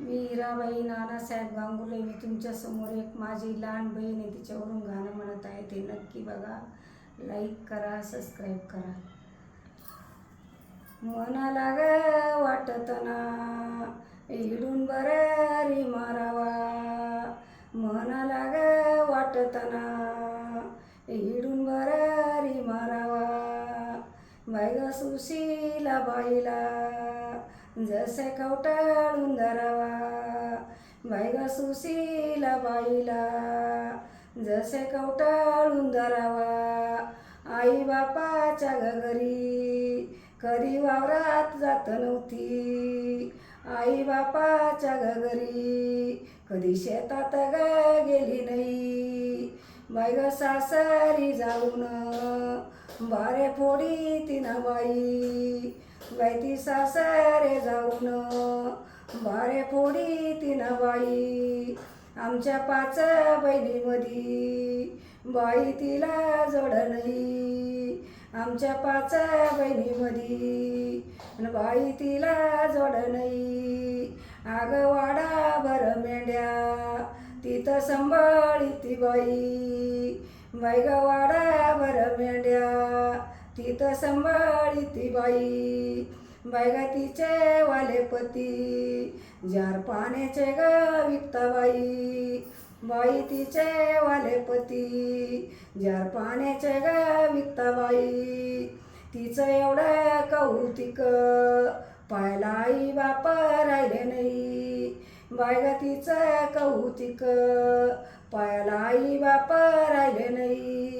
मी हिराबाई नानासाहेब गांगुले मी तुमच्यासमोर एक माझी लहान बहीण आहे तिच्यावरून गाणं म्हणत आहे ते नक्की बघा. लाईक करा सबस्क्राईब करा. मनाला ग वाटत ना इडून बरारी मारावा. मनाला ग वाटत ना इडून बरारी मारावा. बाय सुशीला बाईला. जसे कवटाळून धरावा बाईग ग सुशीला बाईला. जसे कवटाळून धरावा आई बापाच्या घरी. कधी वावरात जात नव्हती आई बापाच्या घरी. कधी शेतात ग गेली नाही बाई ग सासरी जाऊन. बारे फोडी तिनं बाई. गायती ती सासरे जाऊन. बारे फोडी तिनं बाई. आमच्या पाच बहिणीमधी. बाई तिला जोड नाही. आमच्या पाच बहिणीमधी. बाई तिला जोड नाही. आग वाडा भर मेंढ्या. तिथं सांभाळी ती बाई बाई वाडा भर मेंढ्या. तिथं सांभाळी ती बाई. बायगा तिचे वाले पती जार पाण्याचे ग विकता बाई बाई तिचे वाले पती जार पाण्याचे ग विकता बाई तिचं एवढं कौतिक पायला आई बाप राहिले नाही. बायगा तिचं कौतिक पायाला आई बाप राहिले नाही.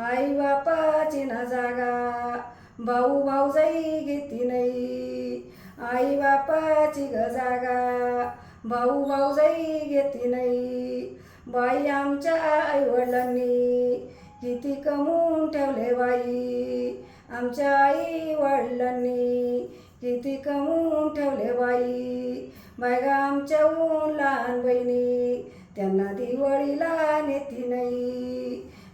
आई बापाची ना जागा. भाऊ भाऊजाई घेती नाही. आई बापाची ग जागा. भाऊ भाऊजाई घेती नाही. बाई आमच्या आईवडिलांनी किती कमवून ठेवले बाई. आमच्या आई वडिलांनी किती कमवून ठेवले बाई. बाय आमच्या ऊन लहान बहिणी त्यांना दिवाळीला नेती नाही.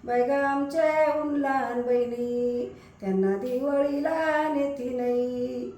बाय आमच्या ऊन लहान बहिणी त्यांना दिवाळीला नेती नाही.